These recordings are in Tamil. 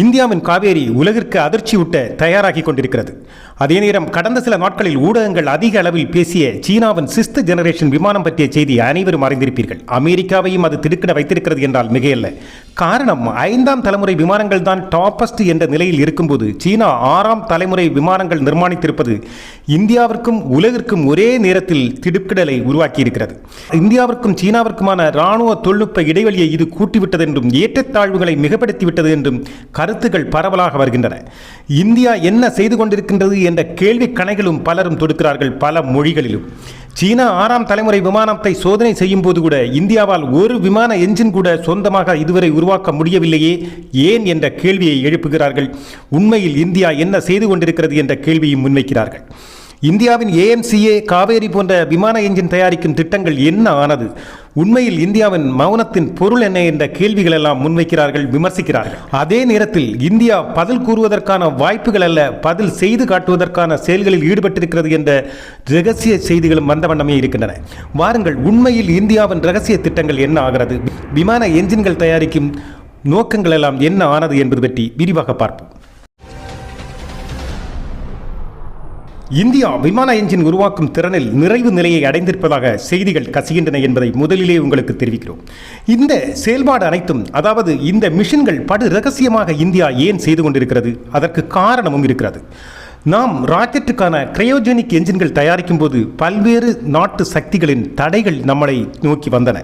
இந்தியாவின் காவேரி உலகிற்கு அதிர்ச்சியூட்ட தயாராகி கொண்டிருக்கிறது. அதே நேரம் கடந்த சில நாட்களில் ஊடகங்கள் அதிக அளவில் பேசிய சீனாவின் சிஸ்த் ஜெனரேஷன் விமானம் பற்றிய செய்தி அனைவரும் அறிந்திருப்பீர்கள். அமெரிக்காவையும் அது திடுக்கிட வைத்திருக்கிறது என்றால் மிகையல்ல. காரணம் ஐந்தாம் தலைமுறை விமானங்கள் தான் டாப்பஸ்ட் என்ற நிலையில் இருக்கும்போது சீனா ஆறாம் தலைமுறை விமானங்கள் நிர்மாணித்திருப்பது இந்தியாவிற்கும் உலகிற்கும் ஒரே நேரத்தில் திடுக்கிடலை உருவாக்கியிருக்கிறது. இந்தியாவிற்கும் சீனாவிற்குமான இராணுவ தொழில்நுட்ப இடைவெளியை இது கூட்டிவிட்டது என்றும் ஏற்றத்தாழ்வுகளை மிகப்படுத்திவிட்டது என்றும் கருத்துக்கள் பரவலாக வருகின்றன. இந்தியா என்ன செய்து கொண்டிருக்கின்றது என்ற கேள்வி கணைகளும் பலரும் தொடுக்கிறார்கள் பல மொழிகளிலும். சீனா ஆறாம் தலைமுறை விமானத்தை சோதனை செய்யும் போது கூட இந்தியாவால் ஒரு விமான என்ஜின் கூட சொந்தமாக இதுவரை உருவாக்க முடியவில்லையே ஏன் என்ற கேள்வியை எழுப்புகிறார்கள். உண்மையில் இந்தியா என்ன செய்து கொண்டிருக்கிறது என்ற கேள்வியும் முன்வைக்கிறார்கள். இந்தியாவின் ஏஎம்சிஏ காவேரி போன்ற விமான என்ஜின் தயாரிக்கும் திட்டங்கள் என்ன ஆனது? உண்மையில் இந்தியாவின் மௌனத்தின் பொருள் என்ன என்ற கேள்விகள் எல்லாம் முன்வைக்கிறார்கள் விமர்சிக்கிறார்கள். அதே நேரத்தில் இந்தியா பதில் கூறுவதற்கான வாய்ப்புகள் அல்ல பதில் செய்து காட்டுவதற்கான செயல்களில் ஈடுபட்டிருக்கிறது என்ற ரகசிய செய்திகளும் வந்த வண்ணமே இருக்கின்றன. வாருங்கள் உண்மையில் இந்தியாவின் ரகசிய திட்டங்கள் என்ன ஆகிறது? விமான என்ஜின்கள் தயாரிக்கும் நோக்கங்கள் எல்லாம் என்ன ஆனது என்பது பற்றி விரிவாக பார்ப்போம். இந்தியா விமான என்ஜின் உருவாக்கும் திறனில் நிறைவு நிலையை அடைந்திருப்பதாக செய்திகள் கசிகின்றன என்பதை முதலிலே உங்களுக்கு தெரிவிக்கிறோம். இந்த செயல்பாடு அனைத்தும் அதாவது இந்த மிஷின்கள் படு ரகசியமாக இந்தியா ஏன் செய்து கொண்டிருக்கிறது அதற்கு காரணமும் இருக்கிறது. நாம் ராக்கெட்டுக்கான கிரையோஜெனிக் என்ஜின்கள் தயாரிக்கும் போது பல்வேறு நாட்டு சக்திகளின் தடைகள் நம்மளை நோக்கி வந்தன.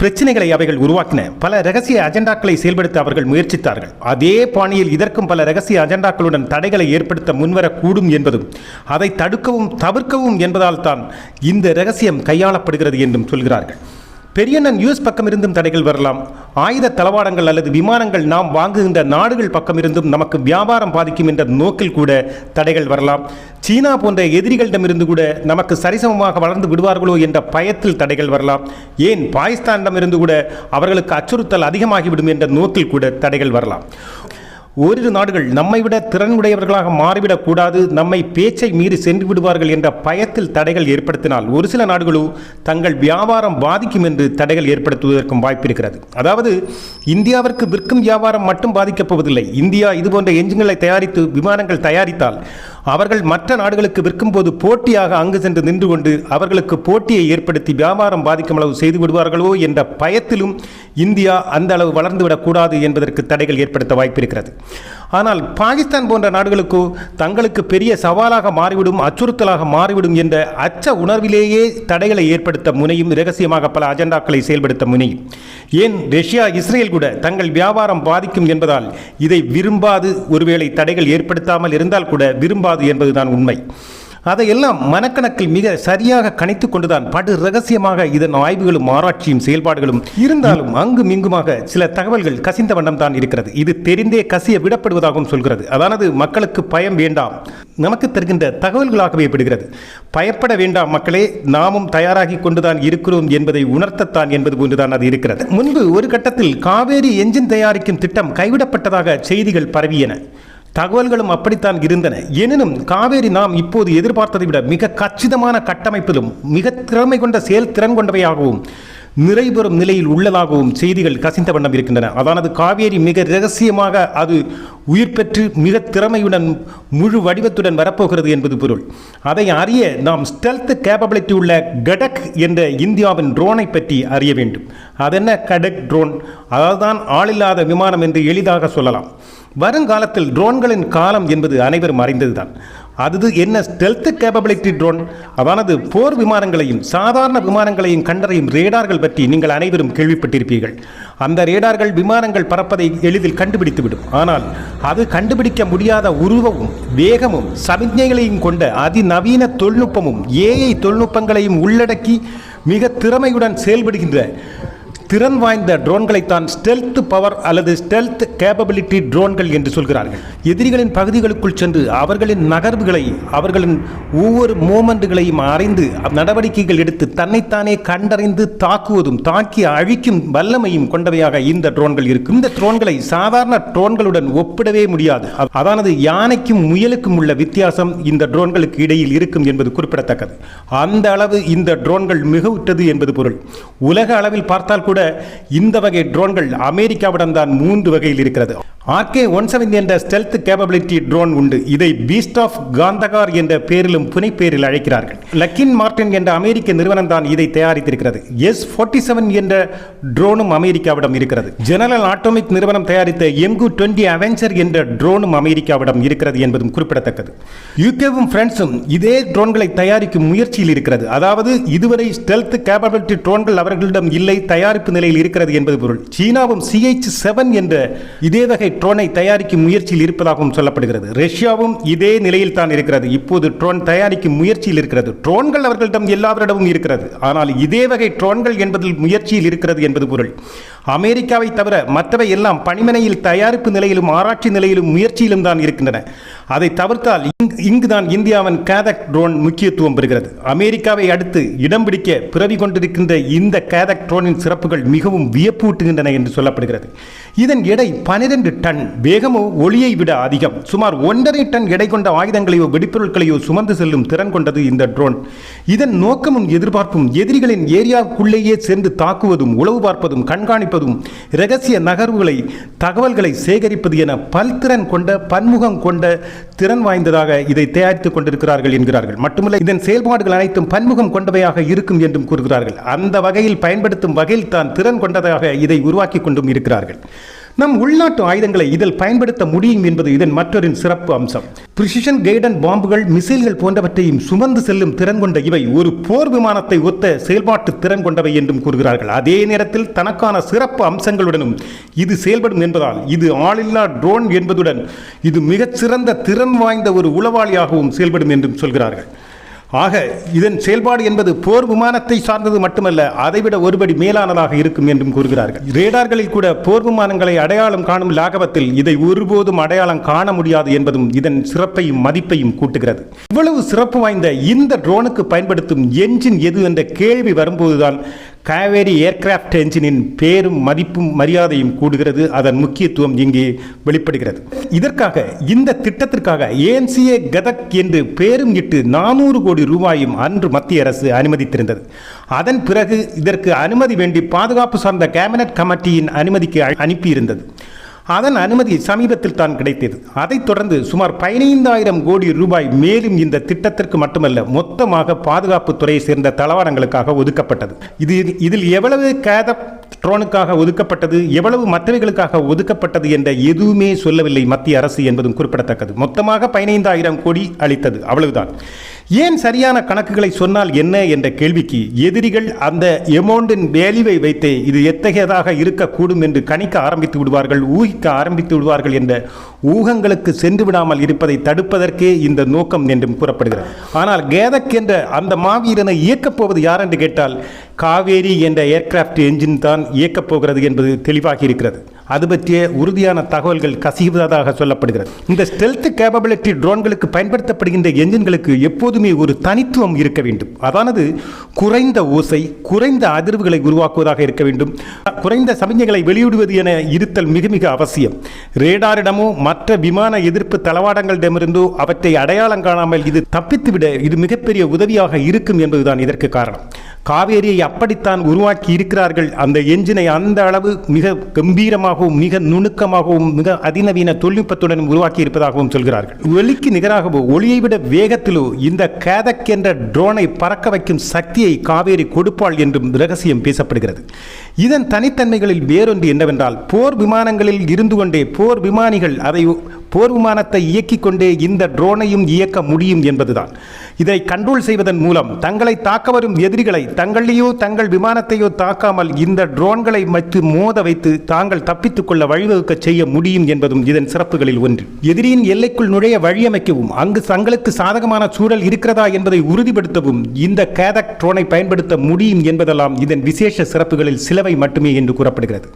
பிரச்சனைகளை அவைகள் உருவாக்கின. பல ரகசிய அஜெண்டாக்களை செயல்படுத்த அவர்கள் முயற்சித்தார்கள். அதே பாணியில் இதற்கும் பல ரகசிய அஜெண்டாக்களுடன் தடைகளை ஏற்படுத்த முன்வரக்கூடும் என்பதும் அதை தடுக்கவும் தவிர்க்கவும் என்பதால் தான் இந்த ரகசியம் கையாளப்படுகிறது என்றும் சொல்கிறார்கள். பெரியண்ணன் யூஎஸ் பக்கம் இருந்தும் தடைகள் வரலாம். ஆயுத தளவாடங்கள் அல்லது விமானங்கள் நாம் வாங்குகின்ற நாடுகள் பக்கம் இருந்தும் நமக்கு வியாபாரம் பாதிக்கும் என்ற நோக்கில் கூட தடைகள் வரலாம். சீனா போன்ற எதிரிகளிடமிருந்து கூட நமக்கு சரிசமமாக வளர்ந்து விடுவார்களோ என்ற பயத்தில் தடைகள் வரலாம். ஏன் பாகிஸ்தானிடமிருந்து கூட அவர்களுக்கு அச்சுறுத்தல் அதிகமாகிவிடும் என்ற நோக்கில் கூட தடைகள் வரலாம். ஓரிரு நாடுகள் நம்மை விட திறனுடையவர்களாக மாறிவிடக் கூடாது நம்மை பேச்சை மீறி சென்று விடுவார்கள் என்ற பயத்தில் தடைகள் ஏற்படுத்தினால் ஒரு சில நாடுகளோ தங்கள் வியாபாரம் பாதிக்கும் என்று தடைகள் ஏற்படுத்துவதற்கும் வாய்ப்பு இருக்கிறது. அதாவது இந்தியாவிற்கு விற்கும் வியாபாரம் மட்டும் பாதிக்கப் போவதில்லை இந்தியா இதுபோன்ற எஞ்சின்களை தயாரித்து விமானங்கள் தயாரித்தால் அவர்கள் மற்ற நாடுகளுக்கு விற்கும்போது போட்டியாக அங்கு சென்று நின்று கொண்டு அவர்களுக்கு போட்டியை ஏற்படுத்தி வியாபாரம் பாதிக்கும் அளவு செய்து விடுவார்களோ என்ற பயத்திலும் இந்தியா அந்த அளவு வளர்ந்துவிடக்கூடாது என்பதற்கு தடைகள் ஏற்படுத்த வாய்ப்பு இருக்கிறது ஆனால் பாகிஸ்தான் போன்ற நாடுகளுக்கோ தங்களுக்கு பெரிய சவாலாக மாறிவிடும் அச்சுறுத்தலாக மாறிவிடும் என்ற அச்ச உணர்விலேயே தடைகளை ஏற்படுத்த முனையும் ரகசியமாக பல அஜெண்டாக்களை செயல்படுத்த முனையும். ஏன் ரஷ்யா இஸ்ரேல் கூட தங்கள் வியாபாரம் பாதிக்கும் என்பதால் இதை விரும்பாது. ஒருவேளை தடைகள் ஏற்படுத்தாமல் இருந்தால் கூட விரும்பாது என்பதுதான் உண்மை. அதையெல்லாம் மனக்கணக்கில் மிக சரியாக கணித்துக் கொண்டுதான் படு ரகசியமாக இதன் ஆய்வுகளும் ஆராய்ச்சியும் செயல்பாடுகளும் இருந்தாலும் அங்கும் இங்குமாக சில தகவல்கள் கசிந்த வண்ணம் தான் இருக்கிறது. இது தெரிந்தே கசிய விடப்படுவதாகவும் சொல்கிறது. அதானது மக்களுக்கு பயம் வேண்டாம். நமக்கு தருகின்ற தகவல்களாகவே விடுகிறது. பயப்பட வேண்டாம் மக்களே நாமும் தயாராகி கொண்டுதான் இருக்கிறோம் என்பதை உணர்த்தத்தான் என்பது போன்றுதான் அது இருக்கிறது. முன்பு ஒரு கட்டத்தில் காவேரி என்ஜின் தயாரிக்கும் திட்டம் கைவிடப்பட்டதாக செய்திகள் பரவியன. தகவல்களும் அப்படித்தான் இருந்தன. எனினும் காவேரி நாம் இப்போது எதிர்பார்த்ததை விட மிக கச்சிதமான கட்டமைப்பிலும் மிக திறமை கொண்ட செயல்திறன் கொண்டவையாகவும் நிறைபெறும் நிலையில் உள்ளதாகவும் செய்திகள் கசிந்த வண்ணம் இருக்கின்றன. அதானது காவேரி மிக ரகசியமாக அது உயிர் பெற்று மிக திறமையுடன் முழு வடிவத்துடன் வரப்போகிறது என்பது பொருள். அதை அறிய நாம் ஸ்டெல்த் கேப்பபிலிட்டி உள்ள கடக் என்ற இந்தியாவின் ட்ரோனை பற்றி அறிய வேண்டும். அதென்ன கடக் ட்ரோன் அதான் ஆளில்லாத விமானம் என்று எளிதாக சொல்லலாம். வருங்காலத்தில் ட்ரோன்களின் காலம் என்பது அனைவரும் அறிந்ததுதான். அது என்ன ஸ்டெல்த் கேப்பபிலிட்டி ட்ரோன் அதானது போர் விமானங்களையும் சாதாரண விமானங்களையும் கண்டறையும் ரேடார்கள் பற்றி நீங்கள் அனைவரும் கேள்விப்பட்டிருப்பீர்கள். அந்த ரேடார்கள் விமானங்கள் பறப்பதை எளிதில் கண்டுபிடித்துவிடும். ஆனால் அது கண்டுபிடிக்க முடியாத உருவமும் வேகமும் சமிக்ஞைகளையும் கொண்ட அதிநவீன தொழில்நுட்பமும் ஏஐ தொழில்நுட்பங்களையும் உள்ளடக்கி மிக திறமையுடன் செயல்படுகின்ற திறன் வாய்ந்த ட்ரோன்களைத்தான் ஸ்டெல்த் பவர் அல்லது ஸ்டெல்த் கேப்பபிலிட்டி ட்ரோன்கள் என்று சொல்கிறார்கள். எதிரிகளின் பகுதிகளுக்குள் சென்று அவர்களின் நகர்வுகளை அவர்களின் ஒவ்வொரு மூமெண்ட்டுகளையும் அறிந்து நடவடிக்கைகள் எடுத்து தன்னைத்தானே கண்டறிந்து தாக்குவதும் தாக்கி அழிக்கும் வல்லமையும் கொண்டவையாக இந்த ட்ரோன்கள் இருக்கும். இந்த ட்ரோன்களை சாதாரண ட்ரோன்களுடன் ஒப்பிடவே முடியாது. அதானது யானைக்கும் முயலுக்கும் உள்ள வித்தியாசம் இந்த ட்ரோன்களுக்கு இடையில் இருக்கும் என்பது குறிப்பிடத்தக்கது. அந்த அளவு இந்த ட்ரோன்கள் மிக உற்றது என்பது பொருள். உலக அளவில் பார்த்தால் கூட கூட இந்த வகை ட்ரோன்கள் அமெரிக்காவிடம் தான் மூன்று வகையில் இருக்கிறது. ஆர்கே ஒன் செவன் என்ற ஸ்டெல்த் கேபபிலிட்டி ட்ரோன் உண்டு. இதை பீஸ்ட் ஆஃப் காந்தகார் என்ற பேரிலும் புனைப்பேரில் அழைக்கிறார்கள். லக்கின் மார்டின் என்ற அமெரிக்க நிறுவனம் தான் இதை தயாரித்திருக்கிறது. எஸ் ஃபோர்ட்டி செவன் என்ற ட்ரோனும் அமெரிக்காவிடம் இருக்கிறது. ஜெனரல் ஆட்டோமிக் நிறுவனம் தயாரித்த எம்கு டுவெண்ட்டி அவெஞ்சர் என்ற ட்ரோனும் அமெரிக்காவிடம் இருக்கிறது என்பதும் குறிப்பிடத்தக்கது. யூகேவும் பிரான்சும் இதே ட்ரோன்களை தயாரிக்கும் முயற்சியில் இருக்கிறது. அதாவது இதுவரை ஸ்டெல்த் கேபபிலிட்டி ட்ரோன்கள் அவர்களிடம் இல்லை தயாரிப்பு தயாரிப்பு நிலையில் இருக்கிறது என்பது பொருள். சீனாவும் சிஹெச் செவன் என்ற இதே வகை ட்ரோனை தயாரிக்கும் முயற்சியில் இருப்பதாகவும் சொல்லப்படுகிறது. ரஷ்யாவும் இதே நிலையில் தான் இருக்கிறது. இப்போது ட்ரோன் தயாரிக்கும் முயற்சியில் இருக்கிறது. ட்ரோன்கள் அவர்களிடம் எல்லாவரிடமும் இருக்கிறது. ஆனால் இதே வகை ட்ரோன்கள் என்பதில் முயற்சியில் இருக்கிறது என்பது பொருள். அமெரிக்காவை தவிர மற்றவை எல்லாம் பணிமனையில் தயாரிப்பு நிலையிலும் ஆராய்ச்சி நிலையிலும் முயற்சியிலும் தான் இருக்கின்றன. அதை தவிர்த்தால் இங்குதான் இந்தியாவின் கேதக் ட்ரோன் முக்கியத்துவம் பெறுகிறது. அமெரிக்காவை அடுத்து இடம் பிடிக்க பிறவி கொண்டிருக்கின்ற இந்த கேதக் ட்ரோனின் சிறப்புகள் மிகவும் வியப்பூட்டுகின்றன என்று சொல்லப்படுகிறது. இதன் எடை பனிரெண்டு டன். வேகமோ ஒளியை விட அதிகம். சுமார் ஒன்றரை டன் எடை கொண்ட ஆயுதங்களையோ வெடிப்பொருட்களையோ சுமந்து செல்லும் திறன் கொண்டது இந்த ட்ரோன் இதன் நோக்கமும் எதிர்பார்ப்பும் எதிரிகளின் ஏரியாவுக்குள்ளேயே சென்று தாக்குவதும் உளவு பார்ப்பதும் கண்காணிப்பதும் இரகசிய நகர்வுகளை தகவல்களை சேகரிப்பது என பல்திறன் கொண்ட பன்முகம் கொண்ட திறன் வாய்ந்ததாக இதை தயாரித்துக் கொண்டிருக்கிறார்கள் என்கிறார்கள். மட்டுமல்ல இதன் செயல்பாடுகள் அனைத்தும் பன்முகம் கொண்டவையாக இருக்கும் என்றும் கூறுகிறார்கள். அந்த வகையில் பயன்படுத்தும் வகையில் தான் திறன் கொண்டதாக இதை உருவாக்கி கொண்டும் இருக்கிறார்கள். நம் உள்நாட்டு ஆயுதங்களை இதில் பயன்படுத்த முடியும் என்பது இதன் மற்றொரு சிறப்பு அம்சம். பிரிசிஷன் கைடன் பாம்புகள் மிசைல்கள் போன்றவற்றையும் சுமந்து செல்லும் திறன் கொண்ட இவை ஒரு போர் விமானத்தை ஒத்த செயல்பாட்டு திறன் கொண்டவை என்றும் கூறுகிறார்கள். அதே நேரத்தில் தனக்கான சிறப்பு அம்சங்களுடனும் இது செயல்படும் என்பதால் இது ஆளில்லா ட்ரோன் என்பதுடன் இது மிகச்சிறந்த திறன் வாய்ந்த ஒரு உளவாளியாகவும் செயல்படும் என்றும் சொல்கிறார்கள். ஆக இதன் செயல்பாடு என்பது போர் விமானத்தை சார்ந்தது மட்டுமல்ல அதைவிட ஒருபடி மேலானதாக இருக்கும் என்றும் கூறுகிறார்கள். ரேடார்களில் கூட போர் விமானங்களை அடையாளம் காணும் லாகவத்தில் இதை ஒருபோதும் அடையாளம் காண முடியாது என்பதும் இதன் சிறப்பையும் மதிப்பையும் கூட்டுகிறது. இவ்வளவு சிறப்பு வாய்ந்த இந்த ட்ரோனுக்கு பயன்படுத்தும் என்ஜின் எது என்ற கேள்வி வரும்போதுதான் காவேரி ஏர்கிராஃப்ட் என்ஜினின் பேரும் மதிப்பும் மரியாதையும் கூடுகிறது. அதன் முக்கியத்துவம் இங்கே வெளிப்படுகிறது. இதற்காக இந்த திட்டத்திற்காக ஏன்சிஏ கதக் என்று பேரும் இட்டு நானூறு கோடி ரூபாயும் அன்று மத்திய அரசு அனுமதித்திருந்தது. அதன் பிறகு இதற்கு அனுமதி வேண்டி பாதுகாப்பு சார்ந்த கேபினட் கமிட்டியின் அனுமதிக்கு அனுப்பியிருந்தது. அதன் அனுமதி சமீபத்தில் தான் கிடைத்தது. அதைத் தொடர்ந்து சுமார் பதினைந்தாயிரம் கோடி ரூபாய் மேலும் இந்த திட்டத்திற்கு மட்டுமல்ல மொத்தமாக பாதுகாப்பு துறையை சேர்ந்த தளவாடங்களுக்காக ஒதுக்கப்பட்டது. இது இதில் எவ்வளவு கேத ட்ரோனுக்காக ஒதுக்கப்பட்டது எவ்வளவு மற்றவைகளுக்காக ஒதுக்கப்பட்டது என்ற எதுவுமே சொல்லவில்லை மத்திய அரசு என்பதும் குறிப்பிடத்தக்கது. மொத்தமாக பதினைந்தாயிரம் கோடி அளித்தது. அவ்வளவுதான். ஏன் சரியான கணக்குகளை சொன்னால் என்ன என்ற கேள்விக்கு எதிரிகள் அந்த எமௌண்டின் வேல்யூவை வைத்தே இது எத்தகையதாக இருக்கக்கூடும் என்று கணிக்க ஆரம்பித்து விடுவார்கள் ஊகிக்க ஆரம்பித்து விடுவார்கள் என்ற ஊகங்களுக்கு சென்று விடாமல் இருப்பதை தடுப்பதற்கே இந்த நோக்கம் என்றும் கூறப்படுகிறது. ஆனால் கேதக் என்ற அந்த மாவீரனை இயக்கப் போவது யார் என்று கேட்டால் காவேரி என்ற ஏர்கிராஃப்ட் என்ஜின் தான் இயக்கப் போகிறது என்பது தெளிவாகி இருக்கிறது. அது பற்றிய உறுதியான தகவல்கள் கசிவதாக சொல்லப்படுகிறது. இந்த ஸ்டெல்த் கேபபிலிட்டி ட்ரோன்களுக்கு பயன்படுத்தப்படுகின்ற என்ஜின்களுக்கு எப்போதுமே ஒரு தனித்துவம் இருக்க வேண்டும். அதானது குறைந்த ஓசை குறைந்த அதிர்வுகளை உருவாக்குவதாக இருக்க வேண்டும். குறைந்த சமிஞ்சைகளை வெளியிடுவது என இருத்தல் மிக மிக அவசியம். ரேடாரிடமோ மற்ற விமான எதிர்ப்பு தளவாடங்களிடமிருந்தோ அவற்றை அடையாளம் காணாமல் இது தப்பித்துவிட இது மிகப்பெரிய உதவியாக இருக்கும் என்பதுதான் இதற்கு காரணம். காவேரியை அப்படித்தான் உருவாக்கி இருக்கிறார்கள் அந்த என்ஜினை அந்த அளவு மிக கம்பீரமாக கம்பீரமாகவும் மிக நுணுக்கமாகவும் மிக அதிநவீன தொழில்நுட்பத்துடன் உருவாக்கி இருப்பதாகவும் சொல்கிறார்கள். ஒலிக்கு நிகராகவோ ஒளியை விட வேகத்திலோ இந்த கேதக் என்ற ட்ரோனை பறக்க வைக்கும் சக்தியை காவேரி கொடுப்பாள் என்றும் ரகசியம் பேசப்படுகிறது. இதன் தனித்தன்மைகளில் வேறொன்று என்னவென்றால் போர் விமானங்களில் இருந்து கொண்டே போர் விமானிகள் அதை போர் விமானத்தை இயக்கிக் கொண்டே இந்த ட்ரோனையும் இயக்க முடியும் என்பதுதான். இதை கண்ட்ரோல் செய்வதன் மூலம் தங்களை தாக்க வரும் எதிரிகளை தங்களையோ தங்கள் விமானத்தையோ தாக்காமல் இந்த ட்ரோன்களை வைத்து மோத வைத்து தாங்கள் தப்பித்துக் கொள்ள வழிவகுக்க செய்ய முடியும் என்பதும் இதன் சிறப்புகளில் ஒன்று. எதிரியின் எல்லைக்குள் நுழைய வழியமைக்கவும் அங்கு தங்களுக்கு சாதகமான சூழல் இருக்கிறதா என்பதை உறுதிப்படுத்தவும் இந்த கேதக் ட்ரோனை பயன்படுத்த முடியும் என்பதெல்லாம் இதன் விசேஷ சிறப்புகளில் சிலவை மட்டுமே என்று கூறப்படுகிறது.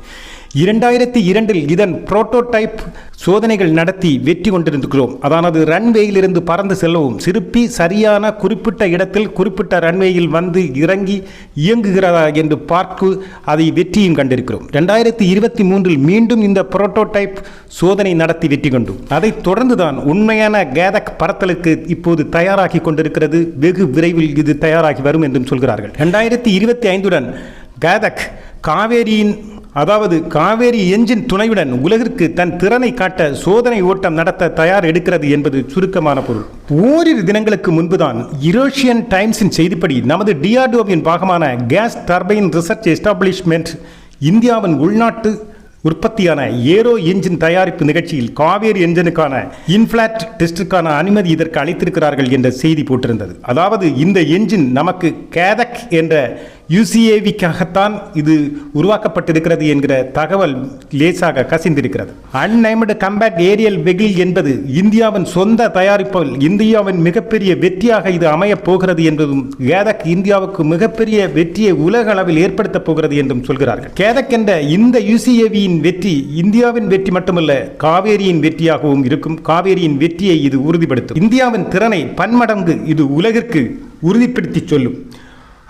இரண்டாயிரத்தி இரண்டில் இதன் புரோட்டோடைப் சோதனைகள் நடத்தி வெற்றி கொண்டிருக்கிறோம். அதானது ரன்வேயிலிருந்து பறந்து செல்லவும் சிறுப்பி சரியான குறிப்பிட்ட இடத்தில் குறிப்பிட்ட ரன்வேயில் வந்து இறங்கி இயங்குகிறதா என்று பார்த்து அதை வெற்றியும் கண்டிருக்கிறோம். ரெண்டாயிரத்தி இருபத்தி மூன்றில் மீண்டும் இந்த புரோட்டோடைப் சோதனை நடத்தி வெற்றி கொண்டோம். அதைத் தொடர்ந்துதான் உண்மையான கேதக் பறத்தலுக்கு இப்போது தயாராகி கொண்டிருக்கிறது. வெகு விரைவில் இது தயாராகி வரும் என்றும் சொல்கிறார்கள். ரெண்டாயிரத்தி இருபத்தி ஐந்துடன் கேதக் காவேரியின் அதாவது காவேரி என்ஜின் துணையுடன் உலகிற்கு தன் திறனை காட்ட சோதனை ஓட்டம் நடத்த தயார் எடுக்கிறது என்பது சுருக்கமான பொருள். ஓரிரு தினங்களுக்கு முன்புதான் யுரோஷியன் டைம்ஸின் செய்திப்படி நமது டிஆர்டிஓவின் பாகமான கேஸ் டர்பைன் ரிசர்ச் எஸ்டாப்ளிஷ்மெண்ட் இந்தியாவின் உள்நாட்டு உற்பத்தியான ஏரோ என்ஜின் தயாரிப்பு நிகழ்ச்சியில் காவேரி என்ஜினுக்கான இன்ஃபிளாட் டெஸ்டுக்கான அனுமதி இதற்கு அளித்திருக்கிறார்கள் என்ற செய்தி போட்டிருந்தது. அதாவது இந்த என்ஜின் நமக்கு கேதக் என்ற யூசிஏவிக்காகத்தான் இது உருவாக்கப்பட்டிருக்கிறது என்கிற தகவல் லேசாக கசிந்திருக்கிறது. அன்னைமடு கம்பேட் ஏரியல் வெகில் என்பது இந்தியாவின் சொந்த தயாரிப்பால் இந்தியாவின் மிகப்பெரிய வெற்றியாக இது அமையப் போகிறது என்பதும் கேதக் இந்தியாவுக்கு மிகப்பெரிய வெற்றியை உலக அளவில் ஏற்படுத்தப் போகிறது என்றும் சொல்கிறார்கள். கேதக் என்ற இந்த யூசிஏவியின் வெற்றி இந்தியாவின் வெற்றி மட்டுமல்ல காவேரியின் வெற்றியாகவும் இருக்கும். காவேரியின் வெற்றியை இது உறுதிப்படுத்தும். இந்தியாவின் திறனை பன்மடங்கு இது உலகிற்கு உறுதிப்படுத்தி சொல்லும்.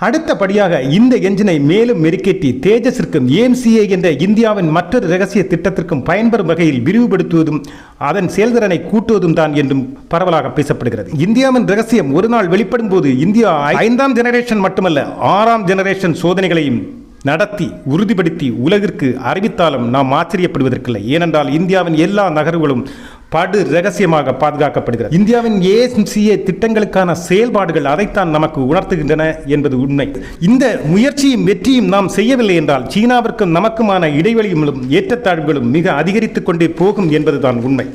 அடுத்தபடியாக இந்த என்ஜினை மேலும் மெருக்கேற்றி தேஜஸிற்கும் ஏஎம்சிஏ என்ற இந்தியாவின் மற்றொரு ரகசிய திட்டத்திற்கும் பயன்பெறும் வகையில் விரிவுபடுத்துவதும் அதன் செயல்திறனை கூட்டுவதும் தான் என்றும் பரவலாக பேசப்படுகிறது. இந்தியாவின் ரகசியம் ஒரு நாள் வெளிப்படும் போது இந்தியா ஐந்தாம் ஜெனரேஷன் மட்டுமல்ல ஆறாம் ஜெனரேஷன் சோதனைகளையும் நடத்தி உறுதிப்படுத்தி உலகிற்கு அறிவித்தாலும் நாம் ஆச்சரியப்படுவதற்கில்லை. ஏனென்றால் இந்தியாவின் எல்லா நகர்வுகளும் படு ரகசியமாக பாதுகாக்கப்படுகிறது. இந்தியாவின் ஏஎஸ்எம்சிஏ திட்டங்களுக்கான செயல்பாடுகள் அதைத்தான் நமக்கு உணர்த்துகின்றன என்பது உண்மை. இந்த முயற்சியும் வெற்றியும் நாம் செய்யவில்லை என்றால் சீனாவிற்கும் நமக்குமான இடைவெளிகளும் ஏற்றத்தாழ்வுகளும் மிக அதிகரித்துக் கொண்டே போகும் என்பதுதான் உண்மை.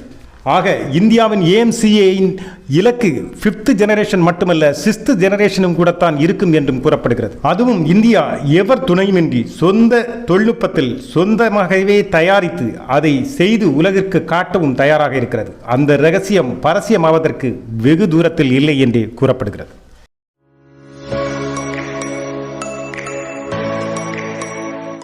ஆக இந்தியாவின் ஏஎம்சிஏயின் இலக்கு ஃபிஃப்த்து ஜெனரேஷன் மட்டுமல்ல சிக்ஸ்த் ஜெனரேஷனும் கூடத்தான் இருக்கும் என்றும் கூறப்படுகிறது. அதுவும் இந்தியா எவர் துணையுமின்றி சொந்த தொழில்நுட்பத்தில் சொந்தமாகவே தயாரித்து அதை செய்து உலகிற்கு காட்டவும் தயாராக இருக்கிறது. அந்த ரகசியம் பரசியமாவதற்கு வெகு தூரத்தில் இல்லை என்றே கூறப்படுகிறது.